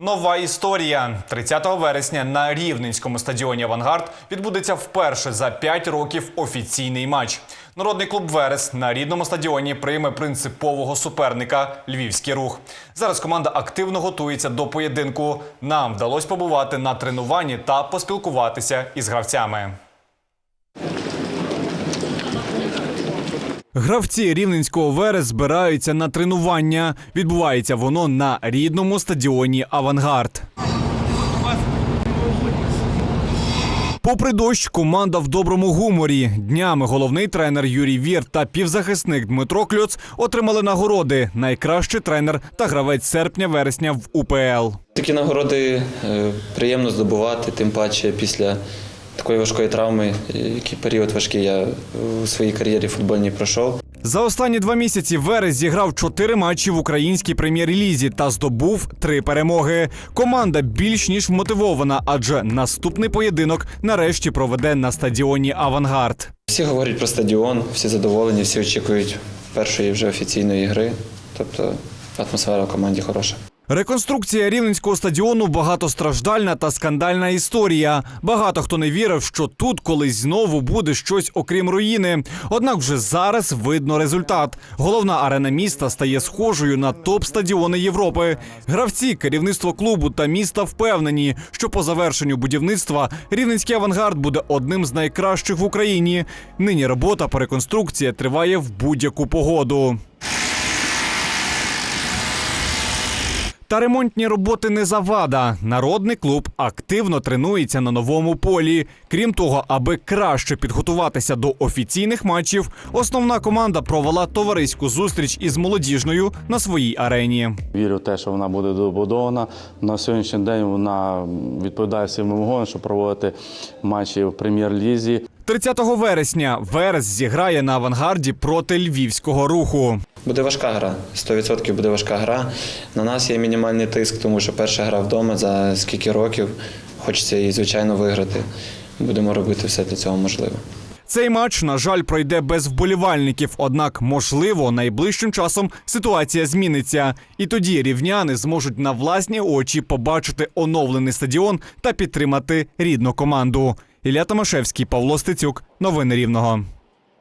Нова історія 30 вересня на Рівненському стадіоні Авангард відбудеться вперше за 5 років офіційний матч. Народний клуб Верес на рідному стадіоні прийме принципового суперника Львівський рух. Зараз команда активно готується до поєдинку. Нам вдалося побувати на тренуванні та поспілкуватися із гравцями. Гравці рівненського Верес збираються на тренування. Відбувається воно на рідному стадіоні Авангард. Попри дощ, команда в доброму гуморі. Днями головний тренер Юрій Вір та півзахисник Дмитро Кльоц отримали нагороди найкращий тренер та гравець серпня-вересня в УПЛ. Такі нагороди е, приємно здобувати, тим паче після такої важкої травми, який період важкий я у своїй кар'єрі футбольній пройшов. За останні два місяці Верес зіграв чотири матчі в українській прем'єр-лізі та здобув три перемоги. Команда більш ніж мотивована, адже наступний поєдинок нарешті проведе на стадіоні Авангард. Всі говорять про стадіон, всі задоволені, всі очікують першої вже офіційної гри. Тобто атмосфера в команді хороша. Реконструкція рівненського стадіону багатостраждальна та скандальна історія. Багато хто не вірив, що тут колись знову буде щось окрім руїни. Однак вже зараз видно результат. Головна арена міста стає схожою на топ-стадіони Європи. Гравці, керівництво клубу та міста впевнені, що по завершенню будівництва рівненський авангард буде одним з найкращих в Україні. Нині робота по реконструкції триває в будь-яку погоду. Та ремонтні роботи не завада. Народний клуб активно тренується на новому полі. Крім того, аби краще підготуватися до офіційних матчів, основна команда провела товариську зустріч із молодіжною на своїй арені. Вірю в те, що вона буде добудована. На сьогоднішній день вона відповідає всім вимогам, щоб проводити матчі в прем'єр-лізі. 30 вересня Верес зіграє на авангарді проти львівського руху. Буде важка гра, 100% буде важка гра. На нас є мінімальний тиск, тому що перша гра вдома за скільки років. Хочеться її, звичайно, виграти. Будемо робити все для цього можливе. Цей матч, на жаль, пройде без вболівальників. Однак, можливо, найближчим часом ситуація зміниться, і тоді рівняни зможуть на власні очі побачити оновлений стадіон та підтримати рідну команду. Ілля Томашевський, Павло Стецюк. Новини Рівного.